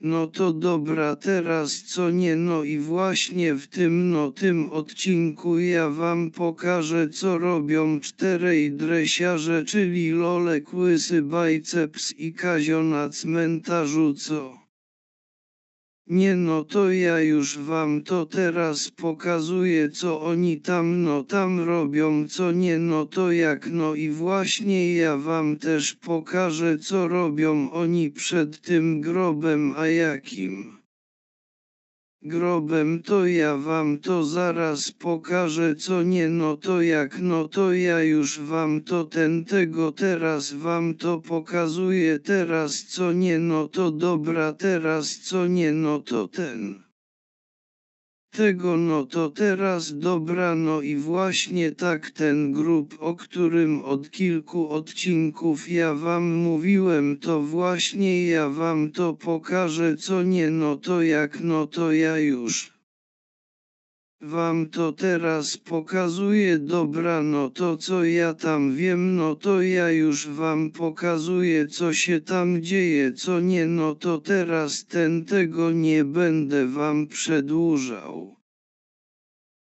No to dobra teraz co nie no i właśnie w tym no tym odcinku ja wam pokażę co robią czterej dresiarze czyli Lolek Łysy Bajceps i Kazio na cmentarzu co. Nie no to ja już wam to teraz pokazuję co oni tam no tam robią co nie no to jak no i właśnie ja wam też pokażę co robią oni przed tym grobem a jakim. Grobem to ja wam to zaraz pokażę co nie no to jak no to ja już wam to ten tego teraz wam to pokazuję teraz co nie no to dobra teraz co nie no to ten. Tego no to teraz dobra no i właśnie tak ten grób o którym od kilku odcinków ja wam mówiłem to właśnie ja wam to pokażę co nie no to jak no to ja już. Wam to teraz pokazuję dobra no to co ja tam wiem no to ja już wam pokazuję co się tam dzieje co nie no to teraz ten tego nie będę wam przedłużał.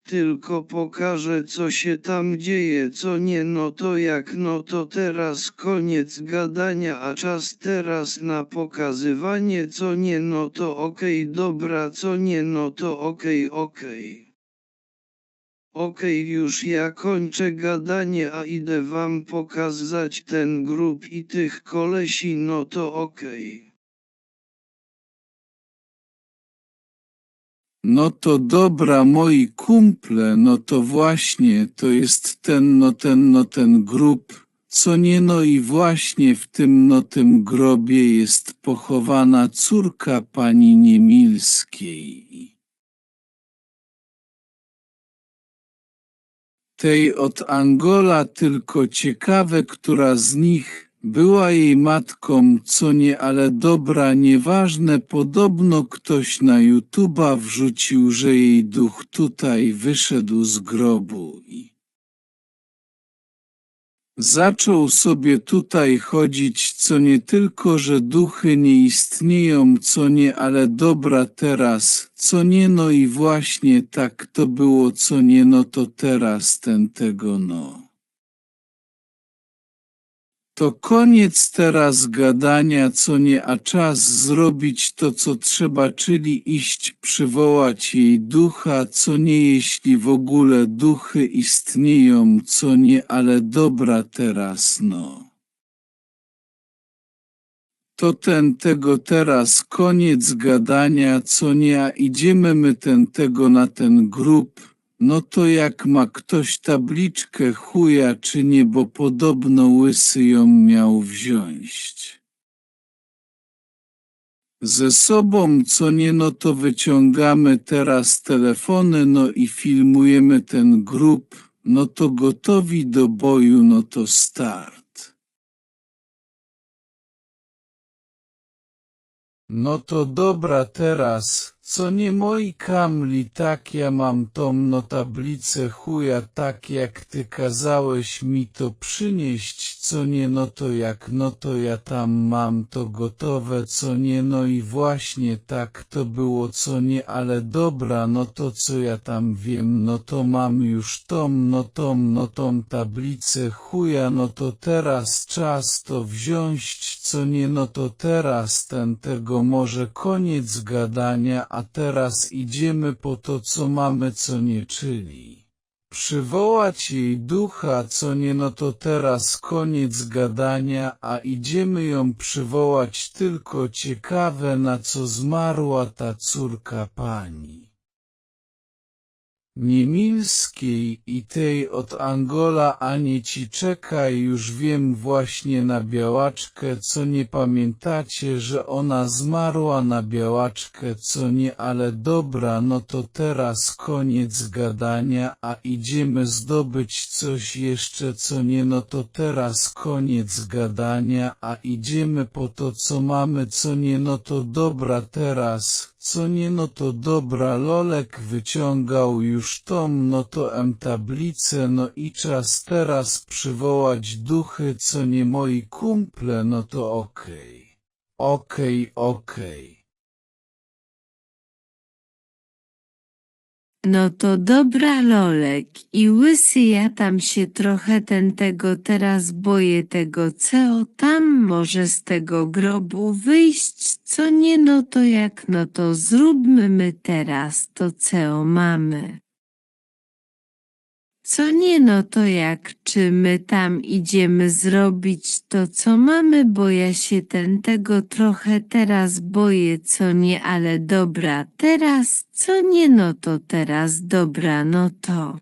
Tylko pokażę co się tam dzieje co nie no to jak no to teraz koniec gadania a czas teraz na pokazywanie co nie no to okej dobra co nie no to okej okej. Okej już ja kończę gadanie a idę wam pokazać ten grób i tych kolesi no to okej. No to dobra moi kumple, no to właśnie to jest ten no ten no ten grób, co nie no i właśnie w tym no tym grobie jest pochowana córka pani Niemilskiej. Tej od Angola tylko ciekawe, która z nich była jej matką, co nie, ale dobra, nieważne, podobno ktoś na YouTube'a wrzucił, że jej duch tutaj wyszedł z grobu i zaczął sobie tutaj chodzić, co nie tylko, że duchy nie istnieją, co nie, ale dobra teraz, co nie, no i właśnie tak to było, co nie, no to teraz ten tego no. To koniec teraz gadania, co nie, a czas zrobić to, co trzeba, czyli iść przywołać jej ducha, co nie, jeśli w ogóle duchy istnieją, co nie, ale dobra teraz, no. To ten tego teraz koniec gadania, co nie, a idziemy my ten tego na ten grób, no to jak ma ktoś tabliczkę chuja czy nie, bo podobno łysy ją miał wziąć. Ze sobą co nie, no to wyciągamy teraz telefony, no i filmujemy ten grób, no to gotowi do boju, no to start. No to dobra teraz, co nie moi kamli, tak ja mam tą no tablicę chuja, tak jak ty kazałeś mi to przynieść, co nie no to jak no to ja tam mam to gotowe, co nie no i właśnie tak to było, co nie, ale dobra, no to co ja tam wiem, no to mam już tą, no tą, no tą tablicę chuja, no to teraz czas to wziąć, co nie, no to teraz ten tego może koniec gadania, a teraz idziemy po to, co mamy, co nie, czyli przywołać jej ducha, co nie, no to teraz koniec gadania, a idziemy ją przywołać tylko ciekawe, na co zmarła ta córka pani. Niemilskiej i tej od Angola, a nie ci czekaj, już wiem właśnie na białaczkę, co nie pamiętacie, że ona zmarła na białaczkę, co nie, ale dobra, no to teraz koniec gadania, a idziemy zdobyć coś jeszcze, co nie, no to teraz koniec gadania, a idziemy po to, co mamy, co nie, no to dobra teraz, co nie no to dobra Lolek wyciągał już tą no to em tablicę no i czas teraz przywołać duchy co nie moi kumple no to okej. Okej okej. No to dobra Lolek i łysy ja tam się trochę ten tego teraz boję tego co tam może z tego grobu wyjść co nie no to jak no to zróbmy my teraz to co mamy. Co nie no to jak? Czy my tam idziemy zrobić to co mamy? Bo ja się ten tego trochę teraz boję co nie ale dobra. Teraz co nie no to teraz dobra no to.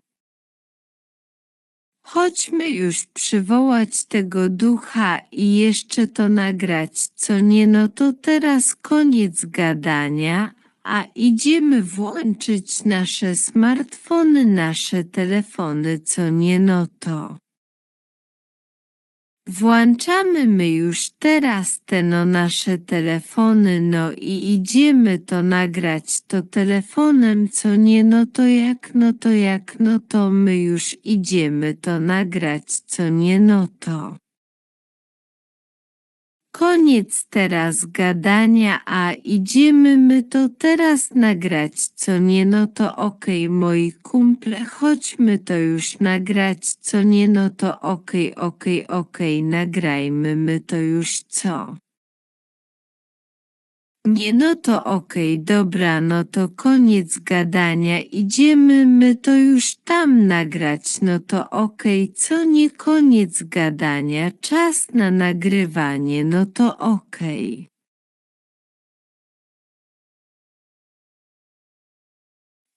Chodźmy już przywołać tego ducha i jeszcze to nagrać. Co nie no to teraz koniec gadania, a idziemy włączyć nasze smartfony, nasze telefony, co nie no to. Włączamy my już teraz te no nasze telefony, no i idziemy to nagrać to telefonem, co nie no to jak no to jak no to my już idziemy to nagrać, co nie no to. Koniec teraz gadania, a idziemy my to teraz nagrać, co nie no to okej moi kumple, chodźmy to już nagrać, co nie no to okej okej okej nagrajmy my to już co. Nie no to okej, dobra, no to koniec gadania, idziemy my to już tam nagrać, no to okej, co nie koniec gadania, czas na nagrywanie, no to okej.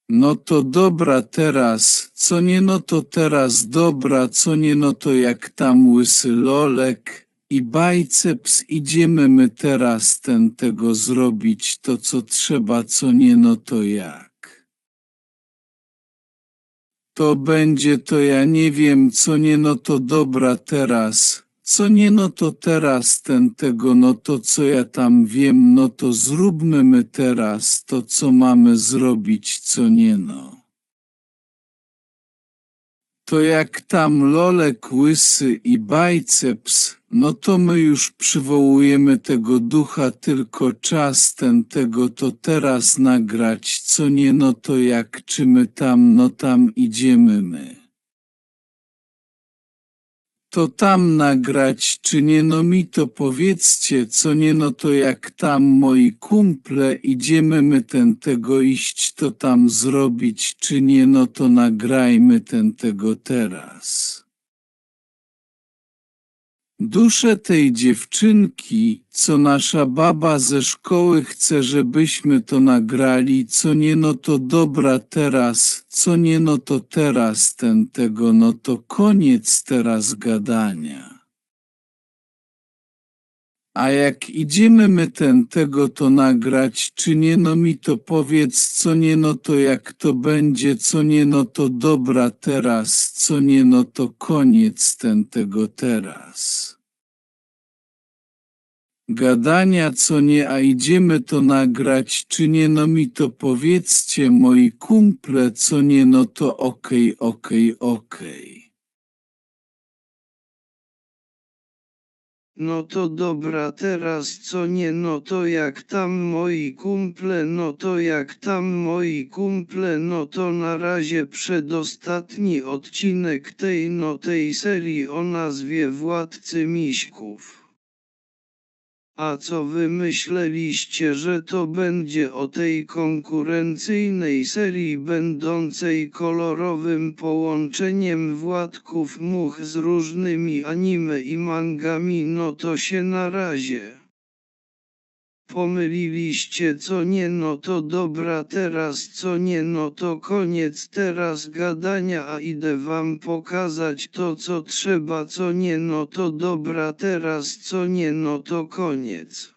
No to dobra teraz, co nie no to teraz dobra, co nie no to jak tam łysy lolek i bajceps idziemy my teraz ten tego zrobić to co trzeba, co nie no to jak. To będzie to ja nie wiem, co nie no to dobra teraz, co nie no to teraz ten tego no to co ja tam wiem, no to zróbmy my teraz to co mamy zrobić, co nie no. To jak tam lolek łysy i bajceps, no to my już przywołujemy tego ducha, tylko czas ten tego to teraz nagrać, co nie no to jak czy my tam, no tam idziemy my. To tam nagrać, czy nie no mi to powiedzcie, co nie no to jak tam moi kumple idziemy my ten tego iść to tam zrobić, czy nie no to nagrajmy ten tego teraz. Duszę tej dziewczynki, co nasza baba ze szkoły chce, żebyśmy to nagrali, co nie no to dobra teraz, co nie no to teraz ten tego, no to koniec teraz gadania. A jak idziemy my ten tego to nagrać, czy nie no mi to powiedz, co nie no to jak to będzie, co nie no to dobra teraz, co nie no to koniec ten tego teraz. Gadania co nie, a idziemy to nagrać, czy nie no mi to powiedzcie moi kumple, co nie no to okej, okej, okej. No to dobra teraz co nie no to jak tam moi kumple no to jak tam moi kumple no to na razie przedostatni odcinek tej no tej serii o nazwie Władcy Miśków. A co wy myśleliście, że to będzie o tej konkurencyjnej serii będącej kolorowym połączeniem władków much z różnymi anime i mangami no to się na razie. Pomyliliście co nie no to dobra teraz co nie no to koniec teraz gadania a idę wam pokazać to co trzeba co nie no to dobra teraz co nie no to koniec.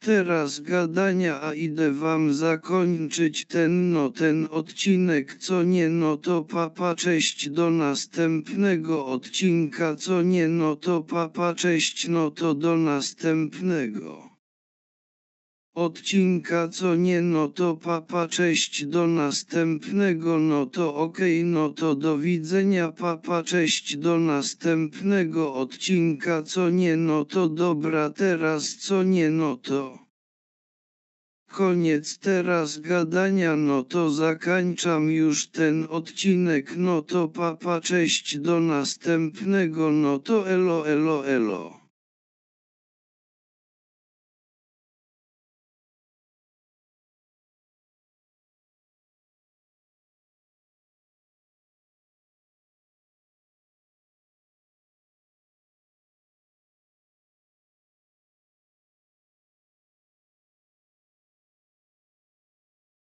Teraz gadania a idę wam zakończyć ten no ten odcinek co nie no to papa cześć do następnego odcinka co nie no to papa cześć no to do następnego odcinka co nie no to papa cześć do następnego no to okej no to do widzenia papa cześć do następnego odcinka co nie no to dobra teraz co nie no to koniec teraz gadania no to zakończam już ten odcinek no to papa cześć do następnego no to elo elo elo.